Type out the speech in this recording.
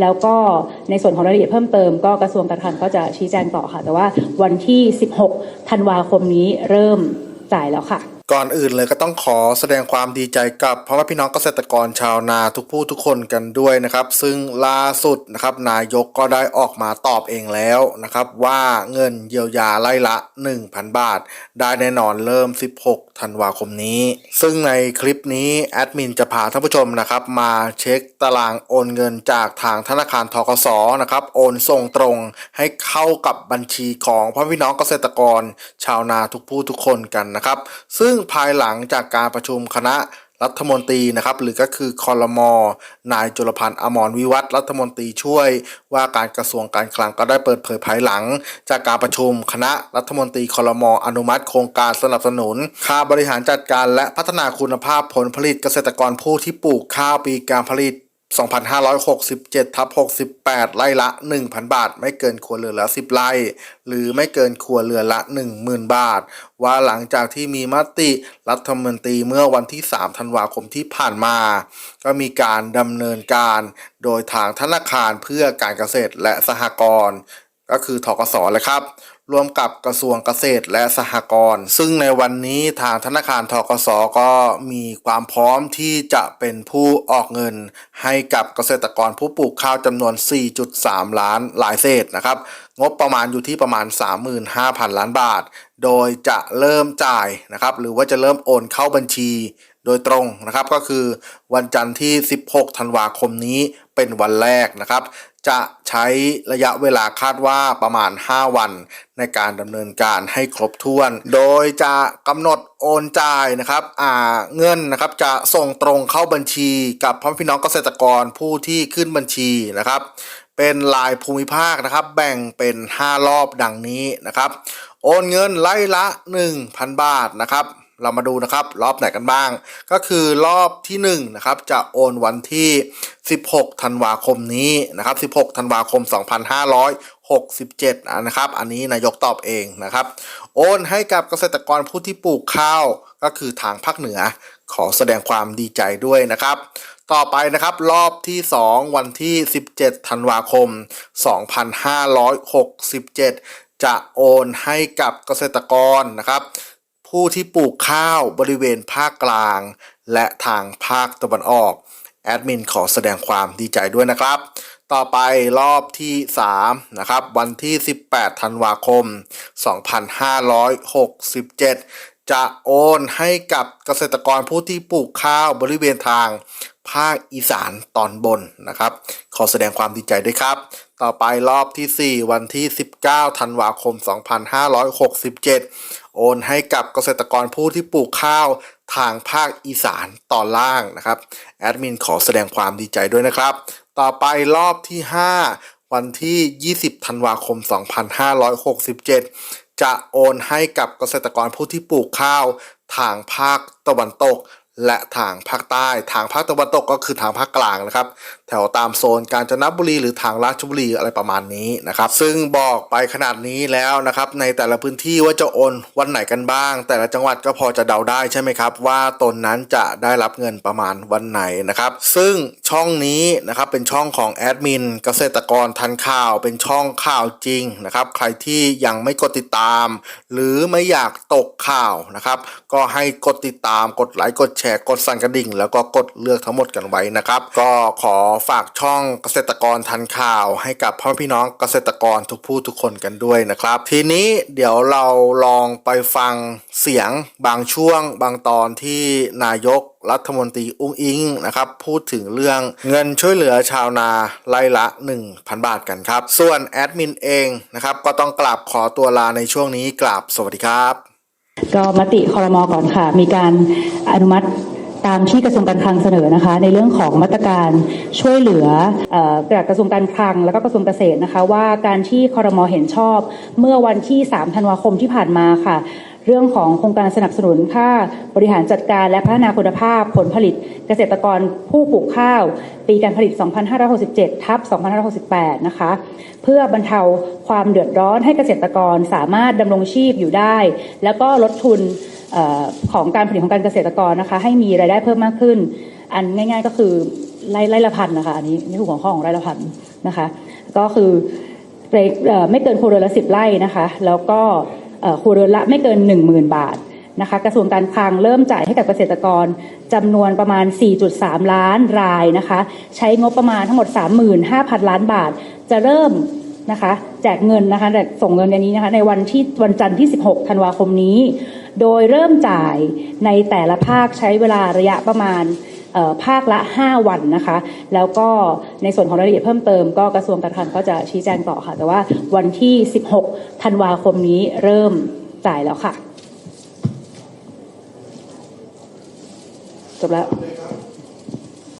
แล้วก็ในส่วนของรายละเอียดเพิ่มเติมก็กระทรวงการคลังก็จะชี้แจงต่อค่ะ แต่ว่าวันที่ 16 ธันวาคมนี้เริ่มจ่ายแล้วค่ะ ก่อนอื่นเลยก็ต้องขอแสดงความดีใจกับพ่อแม่พี่น้องเกษตรกรชาวนาทุกผู้ทุกคนกันด้วยนะครับ ซึ่งล่าสุดนะครับนายกก็ได้ออกมาตอบเองแล้วนะครับว่าเงินเยียวยาไล่ละ 1,000 บาท ได้แน่นอนเริ่ม 16 ธันวาคมนี้ ซึ่งในคลิปนี้แอดมินจะพาท่านผู้ชมนะครับมาเช็คตารางโอนเงินจากทางธนาคารทกสนะครับโอนส่งตรงให้เข้ากับบัญชีของพ่อพี่น้องเกษตรกร ชาวนาทุกผู้ทุกคนกันนะครับ ซึ่งงภายหลังจากการประชุมคณะรัฐมนตรีนะครับหรือก็คือคอรมอนายจุลพันธ์อมรวิวัฒรัฐมนตรีช่วย ว่าการกระทรวงการคลังก็ได้เปิดเผยภายหลัง จากการประชุมคณะรัฐมนตรีคอรมออนุมัติโครงการสนับสนุน ค่าบริหารจัดการและพัฒนาคุณภาพผลผลิตเกษตรกรผู้ที่ปลูกข้าวปีการผลิต 2567ทับ68 ไร่ละ 1,000 บาท ไม่เกินครัวเรือนละ 10 ไร่ หรือไม่เกินครัวเรือนละ 10,000 บาท ว่าหลังจากที่มีมติรัฐมนตรีเมื่อวันที่ 3 ธันวาคมที่ผ่านมา ก็มีการดำเนินการโดยทางธนาคารเพื่อการเกษตรและสหกรณ์ก็คือทกสเลยครับ รวมกับกระทรวงเกษตรและสหกรณ์ซึ่งในวันนี้ทางธนาคารทกสก็มีความพร้อมที่จะเป็นผู้ออกเงิน ให้กับเกษตรกรผู้ปลูกข้าวจำนวน 4.3 ล้านหลายเศษนะครับ งบประมาณอยู่ที่ประมาณ 35,000 ล้านบาท โดยจะเริ่มจ่ายนะครับ หรือว่าจะเริ่มโอนเข้าบัญชี โดยตรงนะครับก็คือวันจันทร์ที่ 16 ธันวาคมนี้เป็นวันแรกนะครับ จะใช้ระยะเวลาคาดว่าประมาณ 5 วันในการดำเนินการให้ครบถ้วน โดยจะกำหนดโอนจ่ายนะครับอ่าเงินนะครับจะส่งตรงเข้าบัญชีกับพ่อพี่น้องเกษตรกรผู้ที่ขึ้นบัญชีนะครับ เป็นลายภูมิภาคนะครับ แบ่งเป็น 5 รอบดังนี้นะครับ โอนเงินไล่ละ 1,000 บาทนะครับ เรามาดูนะครับ รอบไหนกันบ้าง ก็คือรอบที่1นะครับจะโอนวันที่ 16 ธันวาคมนี้นะครับ 16 ธันวาคม 2567นะครับ อันนี้นายกตอบเองนะครับ โอนให้กับเกษตรกรผู้ที่ปลูกข้าวก็คือทางภาคเหนือขอแสดงความดีใจด้วยนะครับ ต่อไปนะครับรอบที่ 2 วันที่ 17 ธันวาคม 2567 จะโอนให้กับเกษตรกรนะครับ ผู้ที่ปลูกข้าวบริเวณภาคกลาง และทางภาคตะวันออก แอดมินขอแสดงความดีใจด้วยนะครับ ต่อไปรอบที่ 3 นะครับ วันที่ 18 ธันวาคม 2567 จะโอนให้กับเกษตรกรผู้ที่ปลูกข้าวบริเวณทางภาคอีสานตอนบนนะครับ ขอแสดงความดีใจด้วยครับ ต่อไปรอบที่ 4 วันที่ 19 ธันวาคม 2567 โอนให้กับเกษตรกรผู้ที่ปลูกข้าวทางภาคอีสานตอนล่างนะครับแอดมินขอแสดงความดีใจด้วยนะครับ ต่อไปรอบที่ 5 วันที่ 20 ธันวาคม 2567 จะโอนให้กับเกษตรกรผู้ที่ปลูกข้าวทางภาคตะวันตกและทางภาคใต้ ทางภาคตะวันตกก็คือทางภาคกลางนะครับแถวตามโซนกาญจนบุรีหรือทางราชบุรีอะไรประมาณนี้นะครับ ซึ่งบอกไปขนาดนี้แล้วนะครับในแต่ละพื้นที่ว่าจะโอนวันไหนกันบ้าง แต่ละจังหวัดก็พอจะเดาได้ใช่ไหมครับ ว่าตนนั้นจะได้รับเงินประมาณวันไหนนะครับ ซึ่งช่องนี้นะครับเป็นช่องของแอดมินเกษตรกรทันข่าวเป็นช่องข่าวจริงนะครับใครที่ยังไม่กดติดตาม หรือไม่อยากตกข่าวนะครับก็ให้กดติดตามกดไลค์กดแชร์กดสั่นกระดิ่ง แล้วก็กดเลือกทั้งหมดกันไว้นะครับ ก็ขอฝากช่องเกษตรกรทันข่าว ให้กับพ่อพี่น้องเกษตรกรทุกผู้ทุกคนกันด้วยนะครับ ทีนี้เดี๋ยวเราลองไปฟังเสียงบางช่วงบางตอนที่นายกรัฐมนตรีอุ้งอิงนะครับพูดถึงเรื่องเงินช่วยเหลือชาวนาไล่ละ 1,000 บาทกันครับ ส่วนแอดมินเองนะครับก็ต้องกราบขอตัวลาในช่วงนี้กราบสวัสดีครับ ก็มติคอรมอก่อนค่ะ มีการอนุมัติ ตามที่กระทรวงการคลังเสนอนะคะ ในเรื่องของมาตรการช่วยเหลือเอ่อจากกระทรวงการคลังแล้วก็กระทรวงเกษตรนะคะ ว่าการที่คอรมอเห็นชอบ เมื่อวันที่ 3 ธันวาคมที่ผ่านมาค่ะ เรื่องของโครงการสนับสนุนค่าบริหารจัดการและพัฒนาคุณภาพผลผลิตเกษตรกรผู้ปลูกข้าว ปีการผลิต 2567 ทับ 2568 นะคะ เพื่อบรรเทาความเดือดร้อนให้เกษตรกรสามารถดำรงชีพอยู่ได้ แล้วก็ลดทุนออของการผลิตของการเกษตรกรนะคะให้มีรายได้เพิ่มมากขึ้น อันง่าย ๆ ก็คือไร่ไร่ละพันนะคะอันนี้นี่คือหัวข้อของไร่ละพันนะคะ ก็คือไม่เกินครัวเรือนละสิบไร่นะคะ แล้วก็ ครัวเรือนละไม่เกินหนึ่งหมื่นบาทนะคะกระทรวงการคลังเริ่มจ่ายให้กับเกษตรกรจำนวนประมาณ 4.3 ล้านรายนะคะใช้งบประมาณทั้งหมด 35,000 ล้านบาท จะเริ่มนะคะแจกเงินนะคะแจกส่งเงินในนี้นะคะในวันที่วันจันทร์ที่ 16 ธันวาคมนี้ โดยเริ่มจ่ายในแต่ละภาคใช้เวลาระยะประมาณ ภาคละ 5 วันนะคะ แล้วก็ในส่วนของรายละเอียดเพิ่มเติมก็กระทรวงการคลังก็จะชี้แจงต่อค่ะ แต่ว่าวันที่ 16 ธันวาคมนี้เริ่มจ่ายแล้วค่ะ จบแล้ว